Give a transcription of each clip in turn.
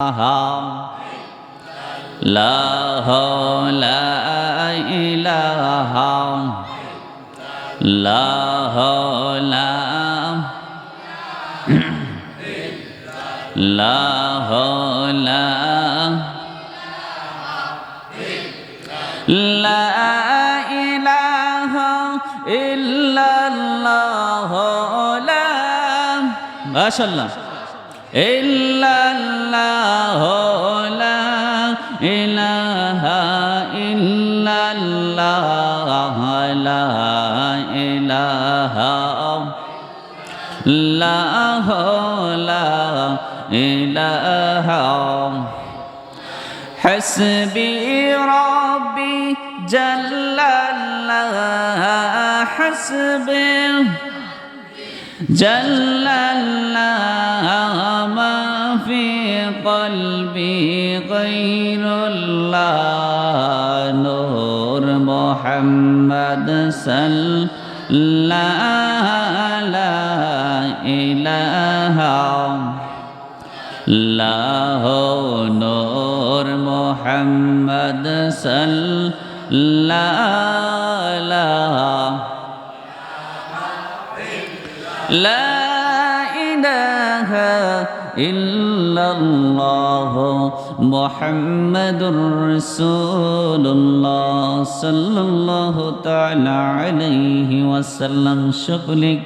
لا حول إله لا حول لا حول لا إله إلا الله لا ما شاء الله إلا الله لا إلا الله لا حسبي ربي جل الله حسبي جل الله في قلبي غير الله. نور محمد صلى الله لا إله لا نور محمد صلى الله. لا إله ইল্লাল্লাহ মুহাম্মাদুর রাসূলুল্লাহ সাল্লাল্লাহু তাআলা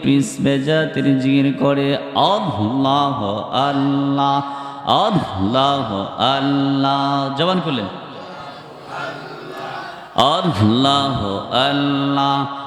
ক্রিস বেজাতির জিকির করে, আল্লাহ আল্লাহ আল্লাহ আল্লাহ। জবান খুলে আল্লাহ আল্লাহ।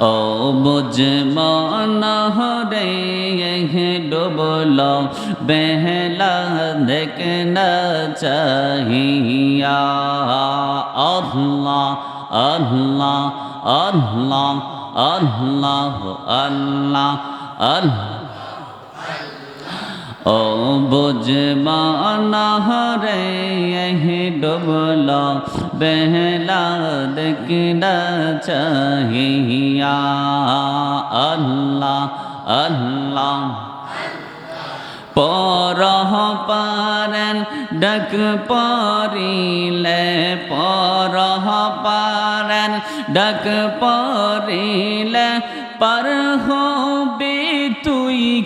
ও বুঝ মন হরে ডুবল বেহলা দেখনা চাহিয়া। আল্লাহ আল্লাহ আল্লাহ আল্লাহ আল্লাহ আল্লাহ। ও বুঝমান হরে ডুবল, বেহলা দেখনা চাহিয়া। আল্লাহ আল্লাহ। পরহ পারেন ডাক পরিলে, পরহ পারেন ডাক পরিলে, পার তুই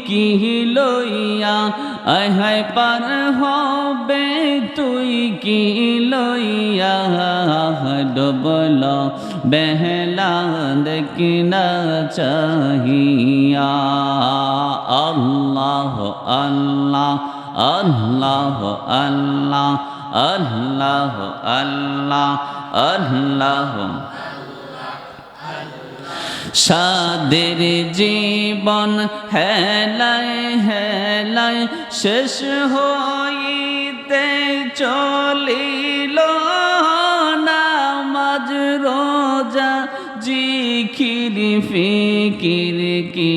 কি লইয়া? আহাই পার হবে তুই কি লইয়া? ডবল বেহলা দেখিনা চাহিয়া। আল্লাহ আল্লাহ আল্লাহ আল্লাহ আল্লাহ আল্লাহ আল্লাহ সাদের জীবন হেলায় হেলায় শেষ হইতে চলিল নামাজ, রোজা, জিখির, ফিকির কি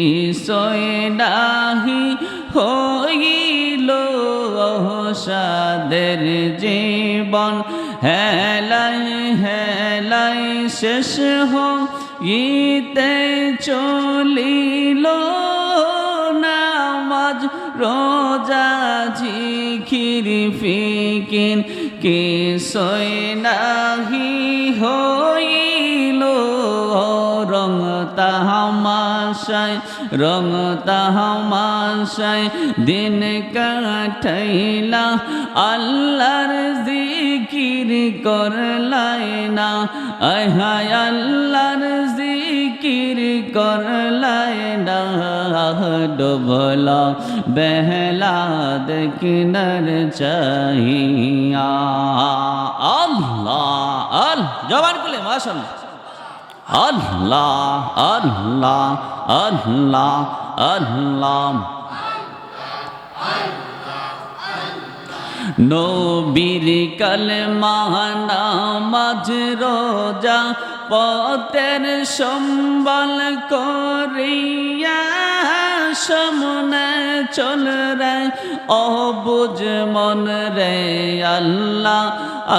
সয়নাহি হইল। সাদের জীবন হেলায় হেলায় শেষ হইতে চলিল নামাজ, রোজা, জিখির ফিকিন কি সয়নাহি হইল। রং তাহামাশায় রং তাহামাশায় দিন কাঠাইলা আল্লাহর জিকির করলাই না। আহায় আল্লাহর করলাই না ডবলা, বেহলা দেখিনার চাহিয়া। আল্লাহ আল জবান খুলে মাশাল্লাহ আল্লাহ আল্লাহ আল্লাহ আল্লাহ। নবীর কালেমা নামাজ রোজা পতের সম্বল করিয়া সমনে চল রে। অবুজ মন রে আল্লাহ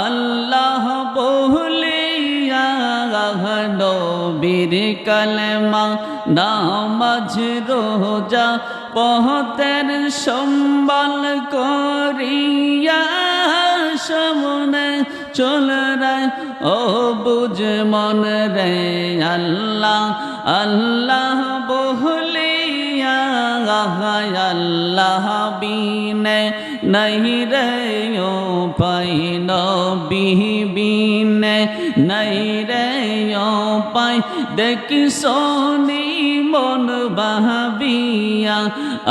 আল্লাহ বহলিয়া নবীর কালেমা নামাজ রোজা পহতের সম্বল করিয়া সমনে চল রে ও বুঝ মন রে আল্লাহ আল্লাহ বহলিয়া, আল্লাহ বিনে नहीं रो पैलो बिहीबीन नहीं रो पाई देख सोनी মন বাহাবিয়া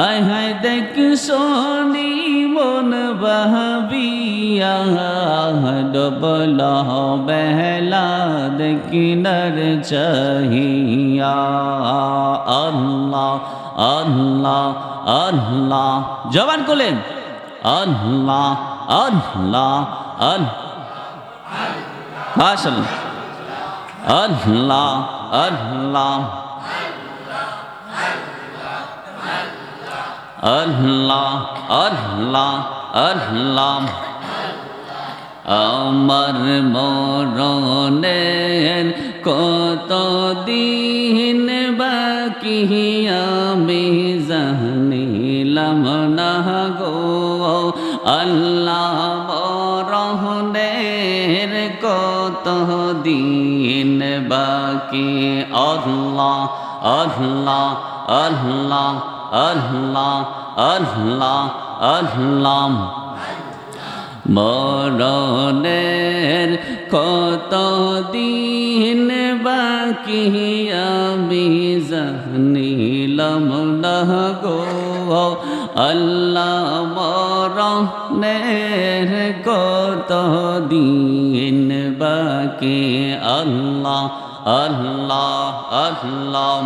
আয় হায় দেখ সোনি মন বাহাবিয়া ডবল বেহলা দেখিনার চাহিয়া আল্লাহ আল্লাহ আল্লাহ জবান করলেন আল্লাহ আল্লাহ আল্লাহ আল্লাহ আল্লাহ। আল্লাহ আল্লাহ আল্লাহ। আমার মরণের কত দিন বাকি আমি জানিলাম না গো। আল্লাহ মরণের কত দিন বাকি? আল্লাহ আল্লাহ আল্লাহ আল্লাহ আল্লাহ আল্লাহ। মরণের কত দিন বাকি? আমি জানিলাম না গো। আল্লাহ মরণের কত দিন বাকি। আল্লাহ আল্লাহ আল্লাহ।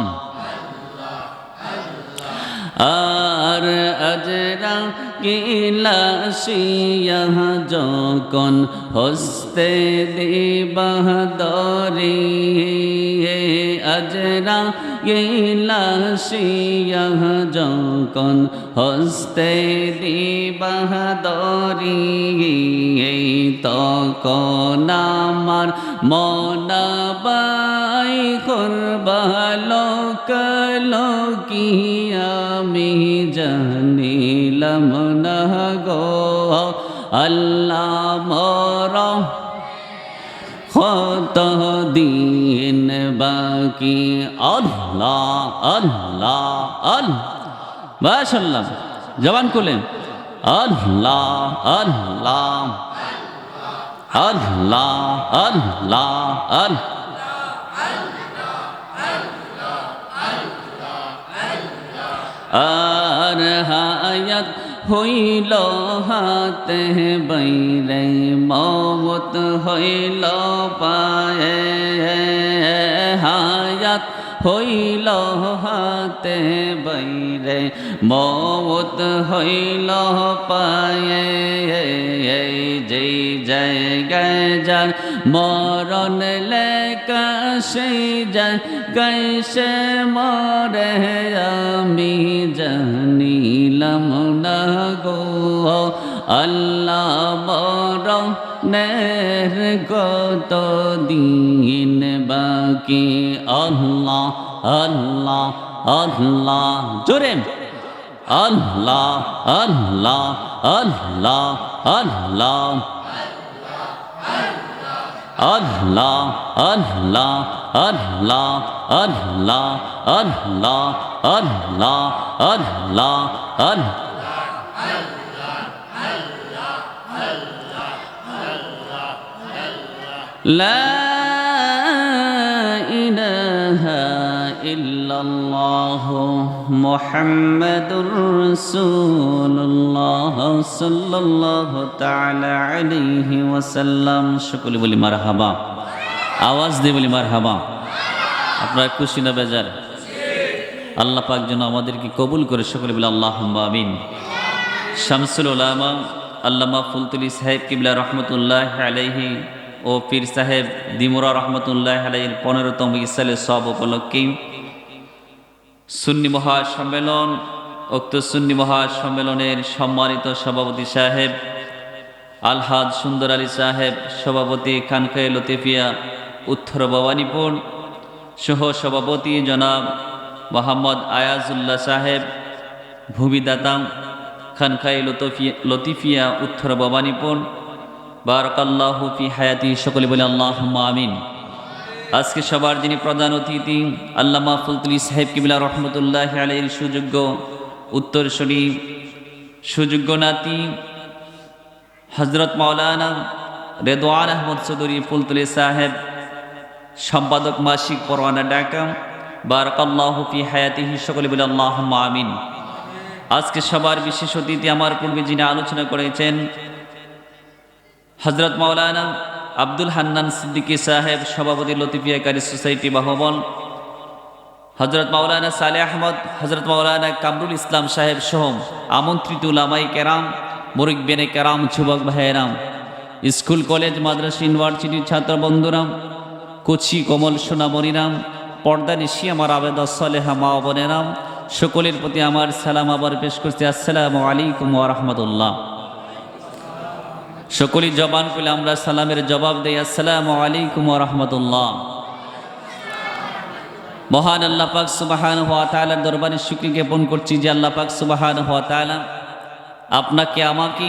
আর আজরা গিলাসিয়া যখন হস্তে দিবাহদরি আজরা ইলাসিয়াহ যখন হস্তে দিবাহ দরি এই তখন আমার মনাবাই বাই করবালো আমি জানিলাম না গো আল্লাহ মর হত দিয়ে বাকি আল্লাহ আল্লাহ আল্লাহ। বাস আল্লাহ জবান করলেন আল্লাহ আল্লাহ। আল্লাহ আল্লাহ আল্লাহ। আর হায়াত হইল হাতে বাইরে মত হইল পায়ে। হায়াত হইল হাতে বাইরে মত হইল পায়ে। যেই জায়গায় যার মরণ লেখা, সেই জায়গায় সে মরে। আমি জানিলাম না গো, আল্লাহ মরণের কত দিন বাকি? আল্লাহ আল্লাহ আল্লাহ। জোরে। আল্লাহ আল্লাহ আল্লাহ আল্লাহ। আল্লাহ আল্লাহ আল্লাহ আল্লাহ আল্লাহ আল্লাহ আল্লাহ আল্লাহ। لا إله إلا الله محمد رسول الله صلى الله تعالى عليه وسلم সকলে বলি মারহাবা আওয়াজ দিয়ে বলি মারহাবা আপনারা খুশি না বেজার আল্লাহ পাক যেন আমাদেরকে কবুল করে সকলে বলে আল্লাহ আমিন শামসুল ওলামা আল্লামা ফুলতুলি সাহেব কিবলা রহমতুল্লাহ আলাইহি ও পীর সাহেব দিমুরা রহমতুল্লাহ আলাইহির পনেরোতম ইসালের সব উপলক্ষে সুন্নি মহাসম্মেলন, উক্ত সুন্নি মহাসম্মেলনের সম্মানিত সভাপতি সাহেব আলহাদ সুন্দর আলী সাহেব, সভাপতি খানকায় লতিফিয়া, উত্তর ভবানীপুর, সহ সভাপতি জনাব মোহাম্মদ আয়াজুল্লাহ সাহেব ভূমিদাতা খানকাই লতিফিয়া লতিফিয়া, উত্তর ভবানীপুর বারকাল্লাহু ফি হায়াতি, সকলে বলে আল্লাহ আমিন। আজকে সবার যিনি প্রধান অতিথি, আল্লামা ফুলতুলি সাহেব কিবিলা রহমতুল্লাহ আলীর সুযোগ্য উত্তরসূরি সুযোগ্য নাতি হজরত মাওলানা রেদওয়ান আহমদ চৌধুরী ফুলতুলি সাহেব, সম্পাদক মাসিক পরওয়ানা ডাকা বারকাল্লাহ ফি হায়াতিহি সকলে বলে আল্লাহ আমিন। আজকে সবার বিশেষ অতিথি আমার পূর্বে যিনি আলোচনা করেছেন হজরত মাওলানা আব্দুল হান্নান সিদ্দিকী সাহেব সভাপতি লতিফিয়াকারী সোসাইটি বাহবল হজরত মাওলানা সালে আহমদ হজরত মাওলানা কামরুল ইসলাম সাহেব সহ আমন্ত্রিত উলামাই কেরাম মুরিক বেনে কেরাম, যুবক ভাইয়েরাম, স্কুল, কলেজ, মাদ্রাসা ইউনিভার্সিটির ছাত্র বন্ধুরাম, কচি, কমল, সোনামণিরাম, পর্দা নিশি আমার আবেদা সালেহা মা বোনেরাম, সকলের প্রতি আমার সালাম আবার পেশ করছি। আসসালামু আলাইকুম ওরহমতুল্লাহ সকলেই জবান করলে আমরা সালামের জবাব দেই, আসসালামু আলাইকুম রহমতুল্লাহ। মহান আল্লাহ পাক সুবাহান হওয়া তালার দরবারে শুক্রি জ্ঞাপন করছি যে আল্লাহ পাক সুবাহান হওয়া তালা আপনাকে আমাকে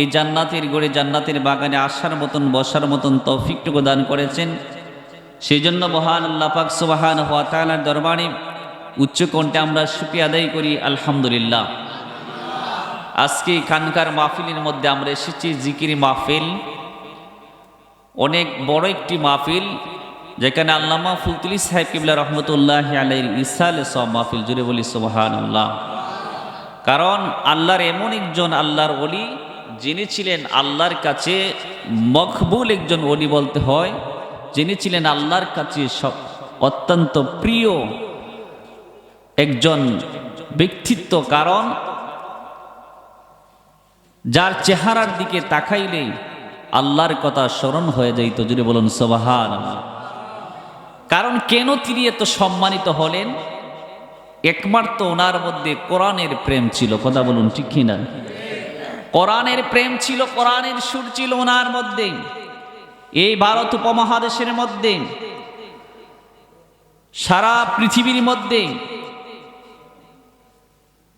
এই জান্নাতের গড়ে, জান্নাতের বাগানে আসার মতন, বসার মতন তৌফিকটুকু দান করেছেন। সেই জন্য মহান আল্লাহ পাক সুবাহান হওয়া তালার দরবারে উচ্চ কণ্ঠে আমরা শুক্রিয়া আদায় করি, আলহামদুলিল্লাহ। আজকে খানকার মাহফিলের মধ্যে আমরা এসেছি জিকিরি মাহফিল। অনেক বড় একটি মাহফিল, যেখানে আল্লামা ফুলতুলি সাহেব কিবলা রহমতুল্লাহ ইসাল সব মাহফিল জুড়ে বলি সোহান কারণ আল্লাহর এমন একজন আল্লাহর অলি যিনি ছিলেন আল্লাহর কাছে মকবুল একজন অলি বলতে হয়, যিনি ছিলেন আল্লাহর কাছে সব অত্যন্ত প্রিয় একজন ব্যক্তিত্ব। কারণ যার চেহারার দিকে তাকাইলেই আল্লাহর কথা স্মরণ হয়ে যাইত যদি বলুন সোবাহান কারণ কেন তিনি এত সম্মানিত হলেন? একমাত্র ওনার মধ্যে কোরআনের প্রেম ছিল, কথা বলুন ঠিক কিনা? কোরআনের প্রেম ছিল, কোরআনের সুর ছিল ওনার মধ্যে। এই ভারত উপমহাদেশের মধ্যে, সারা পৃথিবীর মধ্যে,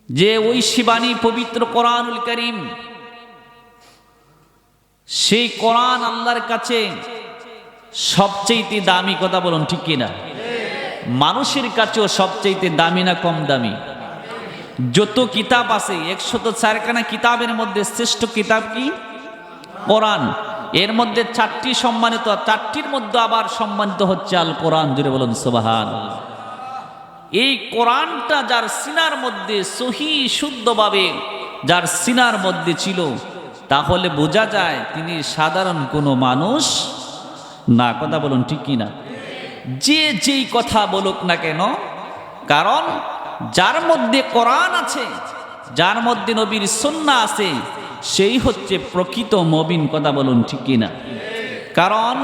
যে শিবানী পবিত্র কোরআনুল করিম সেই কোরআন আল্লাহর কাছে সবচেয়ে দামি কথা বলুন, ঠিক কিনা? মানুষের কাছেও সবচেয়ে দামি না কম দামি? যত কিতাব আছে, একশত চারখানা কিতাবের মধ্যে শ্রেষ্ঠ কিতাব কি? কোরআন। এর মধ্যে চারটি সম্মানিত, চারটির মধ্যে আবার সম্মানিত হচ্ছে আল কোরআন জুড়ে বলুন, সোবাহান। এই কোরআনটা যার সিনার মধ্যে সহি, শুদ্ধভাবে, যার সিনার মধ্যে ছিল তাহলে বোঝা যায় তিনি সাধারণ কোনো মানুষ না। কথা বলুন ঠিক কিনা যে যেই কথা বলুক না কেন, কারণ যার মধ্যে কোরআন আছে, যার মধ্যে নবীর সন্না আছে, সেই হচ্ছে প্রকৃত মবিন কথা বলুন ঠিক কিনা কারণ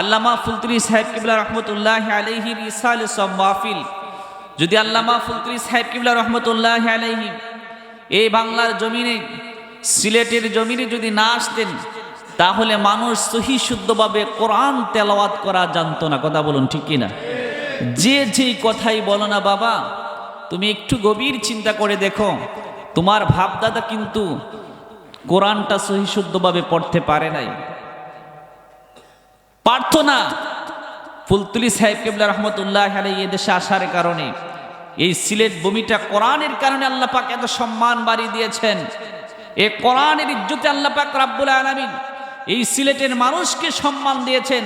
আল্লামা ফুলতুরি সাহেব কিবলা রহমতুল্লাহ আলহির ইসাল সব মাহফিল, যদি আল্লামা ফুলতুরি সাহেব কিবলা রহমতুল্লাহ আলহি এই বাংলার জমিনে সিলেটের জমিনে যদি না আসতেন, তাহলে মানুষ সহি শুদ্ধভাবে কোরআন তেলাওয়াত করা জানতো না। কথা বলুন ঠিক কিনা? যে যেই কথাই বলো না বাবা, তুমি একটু গভীর চিন্তা করে দেখো। তোমার ভাবদাদা কিন্তু কোরআনটা সহি শুদ্ধভাবে পড়তে পারে নাই। পারত না। ফুলতুলি সাহেব কেবলা রহমতুল্লাহ আলাই এ দেশে আসার কারণে এই সিলেট ভূমিটা কোরআনের কারণে আল্লাহ পাক এত সম্মান বাড়িয়ে দিয়েছেন। এ কোরআনের ইজ্জতে আল্লাপাক রাব্বুল আলমিন এই সিলেটের মানুষকে সম্মান দিয়েছেন।